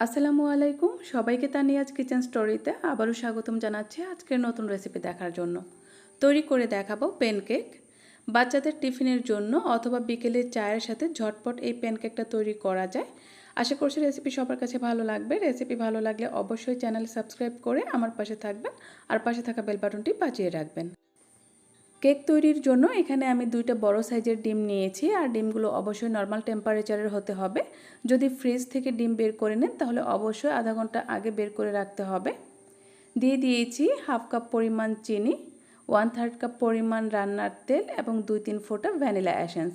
আসসালামু আলাইকুম। সবাইকে তানিয়াজ কিচেন স্টোরিতে আবারও স্বাগতম জানাচ্ছি আজকের নতুন রেসিপি দেখার জন্য। তৈরি করে দেখাবো প্যানকেক বাচ্চাদের টিফিনের জন্য অথবা বিকেলে চায়ের সাথে ঝটপট এই প্যানকেকটা তৈরি করা যায়। আশা করছি রেসিপি সবার কাছে ভালো লাগবে। রেসিপি ভালো লাগলে অবশ্যই চ্যানেল সাবস্ক্রাইব করে আমার পাশে থাকবেন আর পাশে থাকা বেল বাটনটি বাজিয়ে রাখবেন। কেক তৈরির জন্য এখানে আমি দুইটা বড় সাইজের ডিম নিয়েছি, আর ডিমগুলো অবশ্যই নর্মাল টেম্পারেচারের হতে হবে। যদি ফ্রিজ থেকে ডিম বের করে নেন, তাহলে অবশ্যই আধা ঘণ্টা আগে বের করে রাখতে হবে। দিয়ে দিয়েছি হাফ কাপ পরিমাণ চিনি ওয়ান থার্ড কাপ পরিমাণ রান্নার তেল এবং দুই তিন ফোঁটা ভ্যানিলা অ্যাসেন্স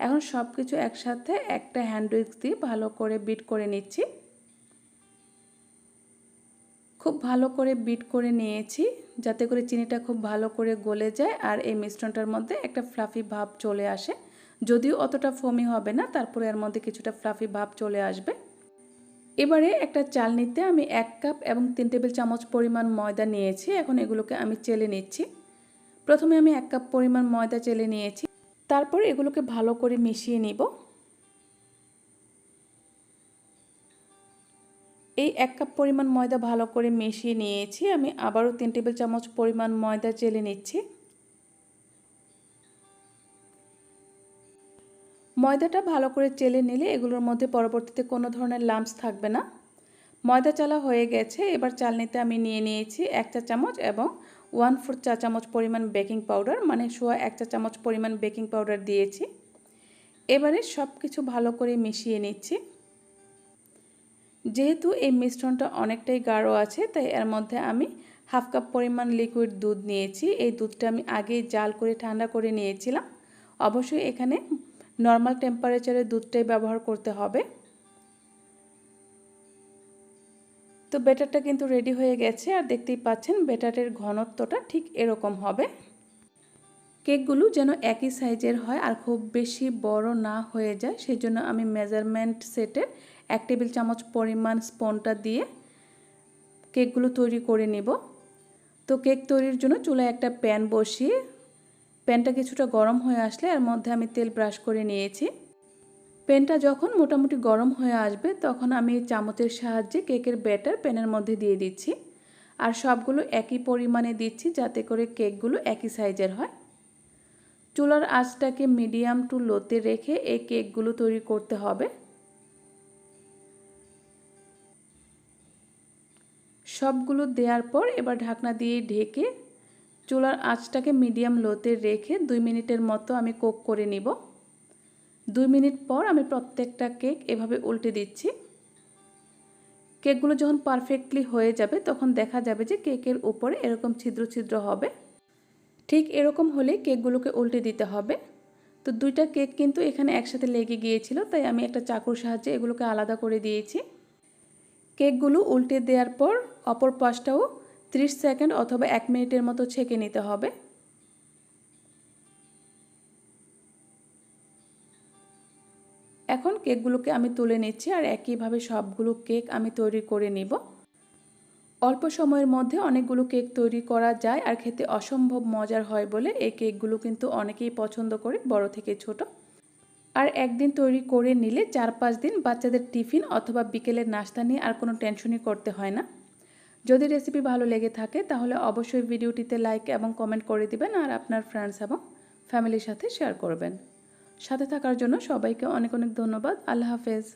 এখন সব কিছু একসাথে একটা হ্যান্ড উইক্স দিয়ে ভালো করে বিট করে নিচ্ছি। খুব ভালো করে বিট করে নিয়েছি, যাতে করে চিনিটা খুব ভালো করে গলে যায় আর এই মিশ্রণটার মধ্যে একটা ফ্লাফি ভাব চলে আসে। যদিও অতটা ফমি হবে না, তারপরে এর মধ্যে কিছুটা ফ্লাফি ভাব চলে আসবে। এবারে একটা চাল নিতে আমি এক কাপ এবং তিন টেবিল চামচ পরিমাণ ময়দা নিয়েছি, এখন এগুলোকে আমি চেলে নিচ্ছি। প্রথমে আমি এক কাপ পরিমাণ ময়দা চেলে নিয়েছি, তারপর এগুলোকে ভালো করে মিশিয়ে নিব। এই এক কাপ পরিমাণ ময়দা ভালো করে মিশিয়ে নিয়েছি। আমি আবারও তিন টেবিল চামচ পরিমাণ ময়দা চেলে নিচ্ছি। ময়দাটা ভালো করে চেলে নিলে এগুলোর মধ্যে পরবর্তীতে কোনো ধরনের লাম্পস থাকবে না। ময়দা চালা হয়ে গেছে, এবার চাল নিতে আমি নিয়ে নিয়েছি এক চা চামচ এবং ওয়ান ফোর চা চামচ পরিমাণ বেকিং পাউডার মানে সোয়া এক চা চামচ পরিমাণ বেকিং পাউডার দিয়েছি। এবারে সব কিছু ভালো করে মিশিয়ে নিচ্ছি। যেহেতু এই মিশ্রণটা অনেকটাই গাঢ় আছে, তাই এর মধ্যে আমি হাফ কাপ পরিমাণ লিকুইড দুধ নিয়েছি। এই দুধটা আমি আগেই জাল করে ঠান্ডা করে নিয়েছিলাম। অবশ্যই এখানে নর্মাল টেম্পারেচারে দুধটাই ব্যবহার করতে হবে। তো বেটারটা কিন্তু রেডি হয়ে গেছে, আর দেখতেই পাচ্ছেন বেটারের ঘনত্বটা ঠিক এরকম হবে। কেকগুলো যেন একই সাইজের হয় আর খুব বেশি বড় না হয়ে যায় সেই জন্য আমি মেজারমেন্ট সেটের এক টেবিল চামচ পরিমাণ স্পনটা দিয়ে কেকগুলো তৈরি করে নিব। তো কেক তৈরির জন্য চুলায় একটা প্যান বসিয়ে, প্যানটা কিছুটা গরম হয়ে আসলে এর মধ্যে আমি তেল ব্রাশ করে নিয়েছি। প্যানটা যখন মোটামুটি গরম হয়ে আসবে, তখন আমি চামচের সাহায্যে কেকের ব্যাটার প্যানের মধ্যে দিয়ে দিচ্ছি। আর সবগুলো একই পরিমাণে দিচ্ছি যাতে করে কেকগুলো একই সাইজের হয়। চুলার আঁচটাকে মিডিয়াম টু লোতে রেখে এই কেকগুলো তৈরি করতে হবে। সবগুলো দেওয়ার পর এবার ঢাকনা দিয়ে ঢেকে চুলার আঁচটাকে মিডিয়াম লোতে রেখে দুই মিনিটের মতো আমি কোক করে নিব। দুই মিনিট পর আমি প্রত্যেকটা কেক এভাবে উল্টে দিচ্ছি। কেকগুলো যখন পারফেক্টলি হয়ে যাবে তখন দেখা যাবে যে কেকের উপরে এরকম ছিদ্র ছিদ্র হবে। ঠিক এরকম হলে কেকগুলোকে উল্টে দিতে হবে। তো দুইটা কেক কিন্তু এখানে একসাথে লেগে গিয়েছিল, তাই আমি একটা চাকুর সাহায্যে এগুলোকে আলাদা করে দিয়েছি। কেকগুলো উল্টে দেওয়ার পর অপর পাশটাও 30 সেকেন্ড অথবা এক মিনিটের মতো ছেঁকে নিতে হবে। এখন কেকগুলোকে আমি তুলে নিচ্ছি আর একইভাবে সবগুলো কেক আমি তৈরি করে নিব। অল্প সময়ের মধ্যে অনেকগুলো কেক তৈরি করা যায় আর খেতে অসম্ভব মজার হয় বলে এই কেকগুলো কিন্তু অনেকেই পছন্দ করে, বড় থেকে ছোট। আর একদিন তৈরি করে নিলে চার পাঁচ দিন বাচ্চাদের টিফিন অথবা বিকেলের নাস্তা নিয়ে আর কোনো টেনশনই করতে হয় না। যদি রেসিপি ভালো লেগে থাকে তাহলে অবশ্যই ভিডিওটিতে লাইক এবং কমেন্ট করে দিবেন আর আপনার ফ্রেন্ডস এবং ফ্যামিলির সাথে শেয়ার করবেন। সাথে থাকার জন্য সবাইকে অনেক অনেক ধন্যবাদ। আল্লাহ হাফেজ।